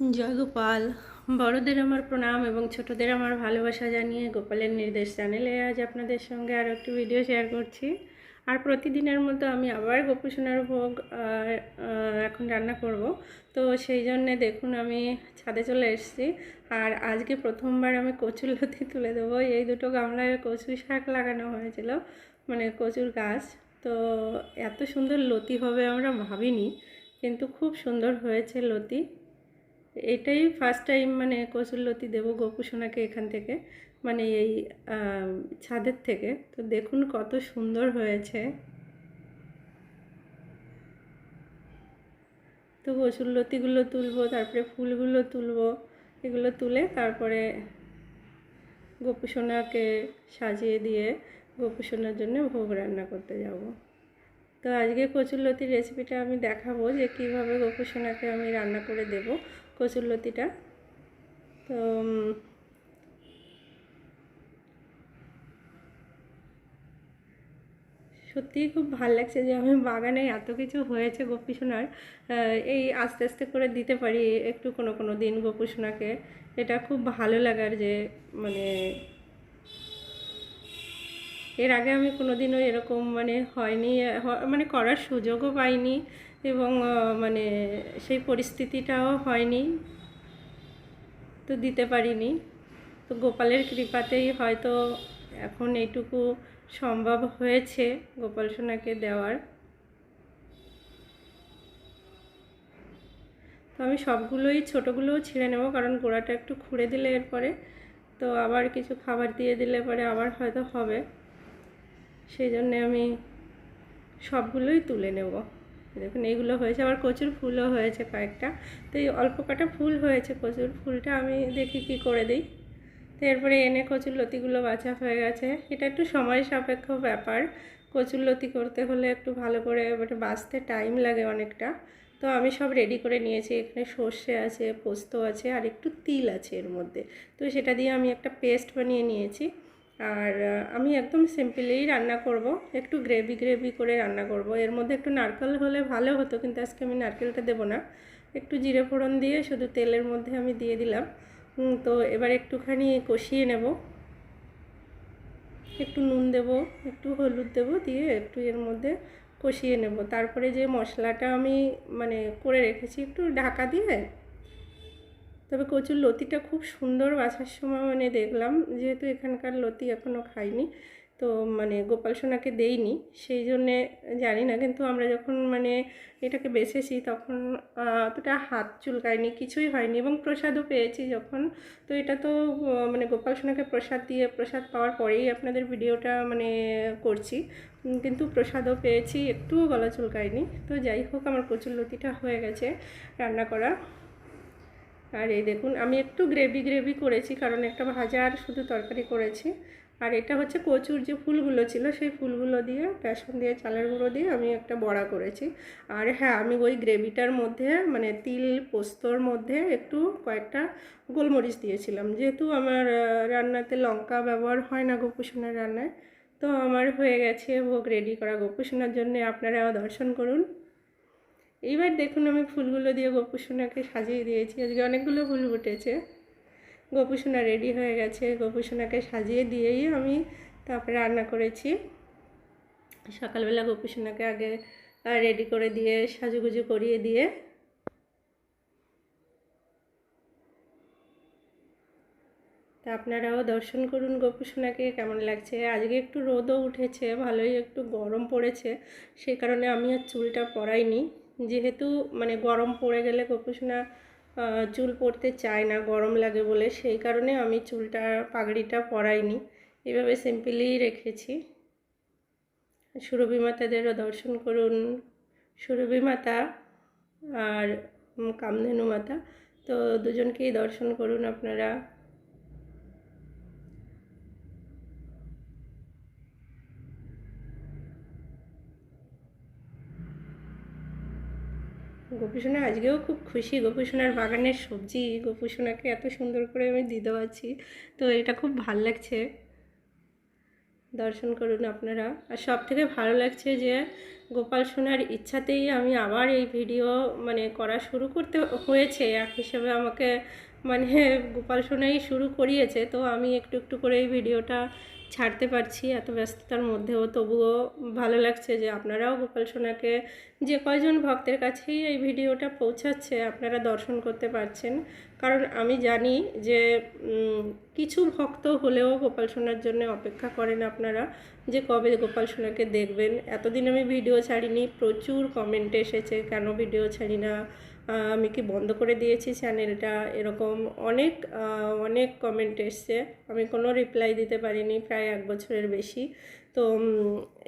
জয় গোপাল বড়দের আমার প্রণাম এবং ছোটদের আমার ভালোবাসা জানিয়ে গোপালের নির্দেশ চ্যানেলে আজ আপনাদের সঙ্গে আরও একটি ভিডিও শেয়ার করছি। আর প্রতিদিনের মতো আমি আবার গোপুসোনার ভোগ এখন রান্না করব। তো সেই জন্যে দেখুন আমি ছাদে চলে এসেছি। আর আজকে প্রথমবার আমি কচুর লতি তুলে দেবো। এই দুটো গামলায় কচু শাক লাগানো হয়েছিল মানে কচুর গাছ। তো এত সুন্দর লতি হবে আমরা ভাবিনি, কিন্তু খুব সুন্দর হয়েছে লতি। এটাই ফার্স্ট টাইম মানে কচুরলতি দেবো গোপুসোনাকে এখান থেকে মানে এই ছাদের থেকে। তো দেখুন কত সুন্দর হয়েছে। তো কচুরলতিগুলো তুলবো, তারপরে ফুলগুলো তুলবো, এগুলো তুলে তারপরে গোপুসোনাকে সাজিয়ে দিয়ে গোপুসোনার জন্য ভোগ রান্না করতে যাব। তো আজকে কচুরলতির রেসিপিটা আমি দেখাবো যে কীভাবে গোপুসোনাকে আমি রান্না করে দেব। কচুরলতিটা তো সত্যিই খুব ভালো লাগছে যে আমি বাগানে এত কিছু হয়েছে গোপী সোনার এই আস্তে আস্তে করে দিতে পারি একটু কোনো কোনো দিন গোপী সোনাকে। এটা খুব ভালো লাগার যে মানে এর আগে আমি কোনোদিনও এরকম মানে হয়নি মানে করার সুযোগও পাইনি এবং মানে সেই পরিস্থিতিটাও হয়নি, তো দিতে পারিনি। তো গোপালের কৃপাতেই হয়তো এখন এইটুকু সম্ভব হয়েছে গোপাল সোনাকে দেওয়ার। তো আমি সবগুলোই, ছোটোগুলোও ছিঁড়ে নেব কারণ গোড়াটা একটু খুঁড়ে দিলে এরপরে, তো আবার কিছু খাবার দিয়ে দিলে পরে আবার হয়তো হবে। সেই জন্যে আমি সবগুলোই তুলে নেব। দেখুন, এইগুলো হয়েছে, আবার কচুর ফুলও হয়েছে কয়েকটা। তো এই অল্প কটা ফুল হয়েছে, কচুর ফুলটা আমি দেখি কি করে দিই। তো এরপরে এনে কচুর লতিগুলো বাছা হয়ে গেছে। এটা একটু সময় সাপেক্ষ ব্যাপার। কচুর লতি করতে হলে একটু ভালো করে ওটা বাছতে টাইম লাগে অনেকটা। তো আমি সব রেডি করে নিয়েছি। এখানে সর্ষে আছে, পোস্ত আছে, আর একটু তিল আছে এর মধ্যে। তো সেটা দিয়ে আমি একটা পেস্ট বানিয়ে নিয়েছি। আর আমি একদম সিম্পলেই রান্না করব। একটু গ্রেভি গ্রেভি করে রান্না করব। এর মধ্যে একটু নারকেল হলে ভালো হতো, কিন্তু আজকে আমি নারকেলটা দেবো না। একটু জিরে ফোড়ন দিয়ে শুধু তেলের মধ্যে আমি দিয়ে দিলাম। তো এবার একটুখানি কষিয়ে নেব। একটু নুন দেব, একটু হলুদ দেব দিয়ে একটু এর মধ্যে কষিয়ে নেব। তারপরে যে মশলাটা আমি মানে করে রেখেছি একটু ঢাকা দিয়ে তবে কচুর লতিটা খুব সুন্দর বাছার সময় মানে দেখলাম, যেহেতু এখানকার লতি এখনও খাইনি, তো মানে গোপাল সোনাকে দেইনি, সেই জন্যে জানি না, কিন্তু আমরা যখন মানে এটাকে বেছেছি তখন অতটা হাত চুলকায়নি, কিছুই হয়নি এবং প্রসাদও পেয়েছি যখন, তো এটা তো মানে গোপাল সোনাকে প্রসাদ দিয়ে, প্রসাদ পাওয়ার পরেই আপনাদের ভিডিওটা মানে করছি কিন্তু প্রসাদও পেয়েছি, একটুও গলা চুলকায়নি, তো যাই হোক, আমার কচুর লতিটা হয়ে গেছে রান্না করা। আর এই দেখুন, আমি একটু গ্রেভি গ্রেভি করেছি, কারণ একটা ভাজা আর শুধু তরকারি করেছি। আর এটা হচ্ছে কচুর যে ফুলগুলো ছিল, সেই ফুলগুলো দিয়ে, বেসন দিয়ে, চালের গুঁড়ো দিয়ে আমি একটা বড়া করেছি। আর হ্যাঁ আমি ওই গ্রেভিটার মধ্যে মানে তিল পোস্তর মধ্যে একটু কয়েকটা গোলমরিচ দিয়েছিলাম। যেহেতু আমার রান্নাতে লঙ্কা ব্যবহার হয় না গোপুসোনার রান্নায়, তো আমার হয়ে গেছে ভোগ রেডি করা গোপুসোনার জন্য। আপনারাও দর্শন করুন। এইবার দেখুন আমি ফুলগুলো দিয়ে গোপুসোনাকে সাজিয়ে দিয়েছি। আজকে অনেকগুলো ফুল ফুটেছে। গোপুসোনা রেডি হয়ে গেছে। গোপুসোনাকে সাজিয়ে দিয়েই আমি তারপরে রান্না করেছি। সকালবেলা গোপুসোনাকে আগে রেডি করে দিয়ে, সাজুগুজু করিয়ে দিয়ে তা আপনারাও দর্শন করুন গোপুসোনাকে, কেমন লাগছে? আজকে একটু রোদও উঠেছে, ভালোই একটু গরম পড়েছে, সেই কারণে আমি আর চুলটা পরাইনি। যেহেতু মানে গরম পড়ে গেলে গোপুসোনা চুল পরতে চায় না, গরম লাগে বলে, সেই কারণে আমি চুলটা, পাগড়িটা পরাইনি। এভাবে সিম্পলি রেখেছি। সুরভি মাতাদেরও দর্শন করুন। সুরভি মাতা আর কামধেনু মাতা তো দুজনকেই দর্শন করুন আপনারা। গোপুসোনা আজকেও খুব খুশি। গোপুসোনার বাগানের সবজি গোপুসোনাকে এত সুন্দর করে আমি দিতে পারছি তো এটা খুব ভালো লাগছে। দর্শন করুন আপনারা। আর সব থেকে ভালো লাগছে যে গোপাল সোনার ইচ্ছাতেই আমি আবার এই ভিডিও মানে করা শুরু করতে হয়েছে। এক হিসেবে আমাকে মানে গোপাল সোনাই শুরু করিয়েছে। তো আমি একটু একটু করে এই ভিডিওটা ছাড়তে পারছি, এত ব্যস্ততার মধ্যেও। তবুও ভালো লাগছে যে আপনারাও গোপাল সোনাকে যে কয়জন ভক্তের কাছেই এই ভিডিওটা পৌঁছাচ্ছে, আপনারা দর্শন করতে পারছেন। কারণ আমি জানি যে কিছু ভক্ত হলেও গোপাল সোনার জন্য অপেক্ষা করেন আপনারা যে কবে গোপাল সোনাকে দেখবেন। এতদিন আমি ভিডিও ছাড়িনি, প্রচুর কমেন্ট এসেছে, কেন ভিডিও ছাড়ি না? আমি কি বন্ধ করে দিয়েছি চ্যানেলটা এরকম অনেক অনেক কমেন্ট এসছে। আমি কোনো রিপ্লাই দিতে পারিনি, প্রায় এক বছরের বেশি। তো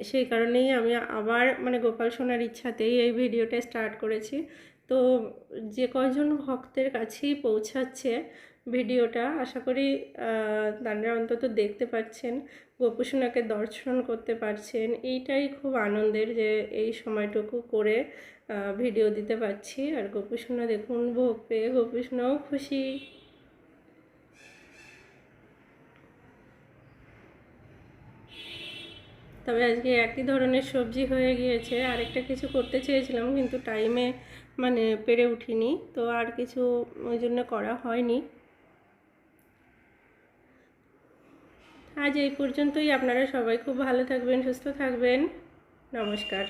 সেই কারণেই আমি আবার মানে গোপাল সোনার ইচ্ছাতেই এই ভিডিওটা স্টার্ট করেছি। তো, যে কজন ভক্তের কাছেই পৌঁছাচ্ছে ভিডিওটা। আশা করি তারা অন্তত দেখতে পাচ্ছেন গোপুসোনাকে দর্শন করতে পারছেন। এইটাই খুব আনন্দের যে এই সময়টুকু করে ভিডিও দিতে পারছি। আর গোপুসোনা দেখুন, ভোগ পেয়ে গোপুসোনাও খুশি। তবে আজকে একই ধরনের সবজি হয়ে গিয়েছে। আরেকটা কিছু করতে চেয়েছিলাম, কিন্তু টাইমে মানে পেরে উঠিনি। তো আর কিছু ওই জন্য করা হয়নি। আজ এই পর্যন্তই। আপনারা সবাই খুব ভালো থাকবেন সুস্থ থাকবেন। নমস্কার।